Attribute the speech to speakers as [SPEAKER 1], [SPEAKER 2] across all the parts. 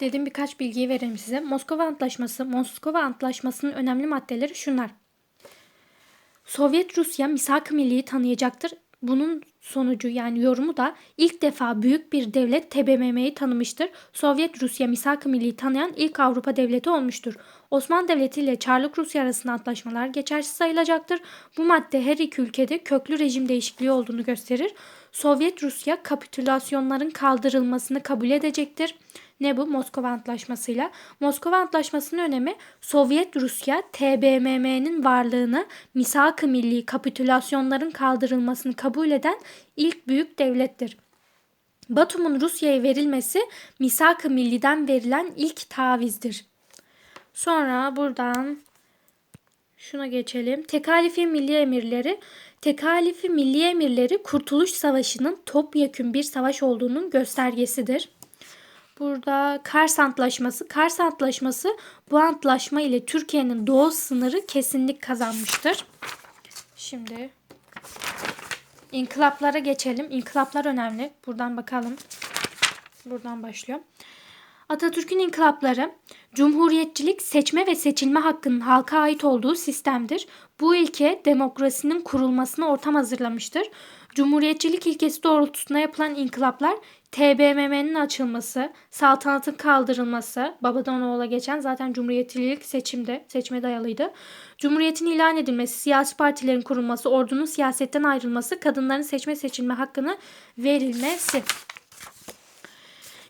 [SPEAKER 1] Dediğim birkaç bilgiyi vereyim size. Moskova Antlaşması, Moskova Antlaşması'nın önemli maddeleri şunlar. Sovyet Rusya misak-ı milliyi tanıyacaktır. Bunun sonucu yani yorumu da ilk defa büyük bir devlet TBMM'yi tanımıştır. Sovyet Rusya misak-ı milliyi tanıyan ilk Avrupa devleti olmuştur. Osmanlı Devleti ile Çarlık Rusya arasında antlaşmalar geçersiz sayılacaktır. Bu madde her iki ülkede köklü rejim değişikliği olduğunu gösterir. Sovyet Rusya kapitülasyonların kaldırılmasını kabul edecektir. Ne bu? Moskova Antlaşması'yla. Moskova Antlaşması'nın önemi Sovyet Rusya TBMM'nin varlığını misak-ı milli kapitülasyonların kaldırılmasını kabul eden ilk büyük devlettir. Batum'un Rusya'ya verilmesi misak-ı milliden verilen ilk tavizdir. Sonra buradan şuna geçelim. Tekalifi milli emirleri Tekalifi milli emirleri Kurtuluş Savaşı'nın topyekün bir savaş olduğunun göstergesidir. Burada Kars Antlaşması. Kars Antlaşması bu antlaşma ile Türkiye'nin doğu sınırı kesinlik kazanmıştır. Şimdi inkılaplara geçelim. İnkılaplar önemli. Buradan bakalım. Buradan başlıyor. Atatürk'ün inkılapları cumhuriyetçilik seçme ve seçilme hakkının halka ait olduğu sistemdir. Bu ilke demokrasinin kurulmasına ortam hazırlamıştır. Cumhuriyetçilik ilkesi doğrultusunda yapılan inkılaplar TBMM'nin açılması, saltanatın kaldırılması, babadan oğula geçen zaten cumhuriyetçilik seçimde, seçme dayalıydı. Cumhuriyetin ilan edilmesi, siyasi partilerin kurulması, ordunun siyasetten ayrılması, kadınların seçme seçilme hakkını verilmesi.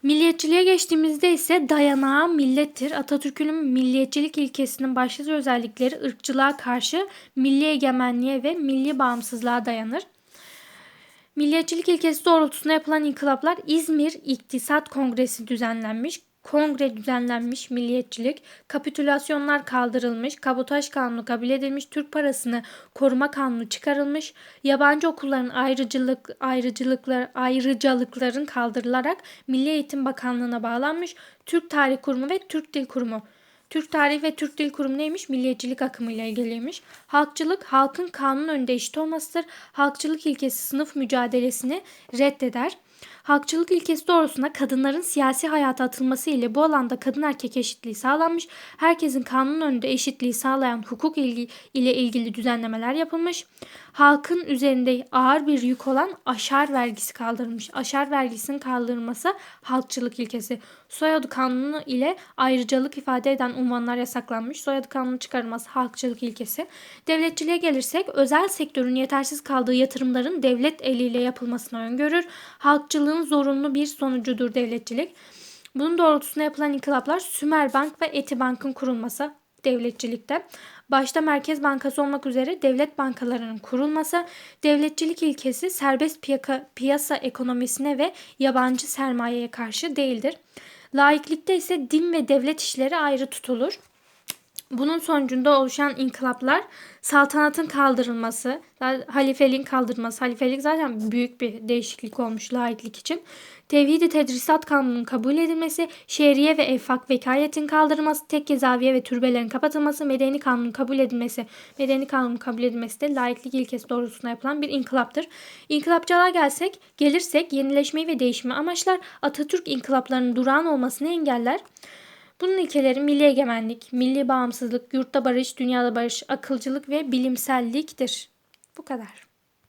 [SPEAKER 1] Milliyetçiliğe geçtiğimizde ise dayanağı millettir. Atatürk'ün milliyetçilik ilkesinin başlıca özellikleri ırkçılığa karşı milli egemenliğe ve milli bağımsızlığa dayanır. Milliyetçilik ilkesi doğrultusunda yapılan inkılaplar İzmir İktisat Kongresi düzenlenmiş, kongre düzenlenmiş milliyetçilik, kapitülasyonlar kaldırılmış, kabotaj kanunu kabul edilmiş, Türk parasını koruma kanunu çıkarılmış, yabancı okulların ayrıcılık ayrıcılıklar ayrıcalıkların kaldırılarak Milli Eğitim Bakanlığı'na bağlanmış, Türk Tarih Kurumu ve Türk Dil Kurumu Türk Tarihi ve Türk Dil Kurumu neymiş? Milliyetçilik akımıyla ilgiliymiş. Halkçılık, halkın kanun önünde eşit olmasıdır. Halkçılık ilkesi sınıf mücadelesini reddeder. Halkçılık ilkesi doğrusunda kadınların siyasi hayata atılması ile bu alanda kadın erkek eşitliği sağlanmış, herkesin kanun önünde eşitliği sağlayan hukuk ilgi ile ilgili düzenlemeler yapılmış. Halkın üzerinde ağır bir yük olan aşar vergisi kaldırılmış. Aşar vergisinin kaldırılması halkçılık ilkesi. Soyadı kanunu ile ayrıcalık ifade eden unvanlar yasaklanmış. Soyadı kanunu çıkarılması halkçılık ilkesi. Devletçiliğe gelirsek özel sektörün yetersiz kaldığı yatırımların devlet eliyle yapılmasını öngörür. Halkçılığın zorunlu bir sonucudur devletçilik. Bunun doğrultusunda yapılan inkılaplar Sümer Bank ve Eti Bank'ın kurulması devletçilikte. Başta Merkez Bankası olmak üzere devlet bankalarının kurulması, devletçilik ilkesi serbest piyaka, piyasa ekonomisine ve yabancı sermayeye karşı değildir. Laiklikte ise din ve devlet işleri ayrı tutulur. Bunun sonucunda oluşan inkılaplar saltanatın kaldırılması, halifeliğin kaldırılması. Halifelik zaten büyük bir değişiklik olmuş laiklik için. Tevhid-i Tedrisat Kanunu'nun kabul edilmesi, şehriye ve enfak vekayetin kaldırılması, tek zaviye ve türbelerin kapatılması, medeni kanunun kabul edilmesi, medeni kanunun kabul edilmesi de laiklik ilkesi doğrultusunda yapılan bir inkılaptır. İnkılapçılar gelsek, gelirsek yenileşmeyi ve değişimi amaçlar Atatürk inkılaplarının durağan olmasını engeller. Bunun ilkeleri milli egemenlik, milli bağımsızlık, yurtta barış, dünyada barış, akılcılık ve bilimselliktir. Bu kadar.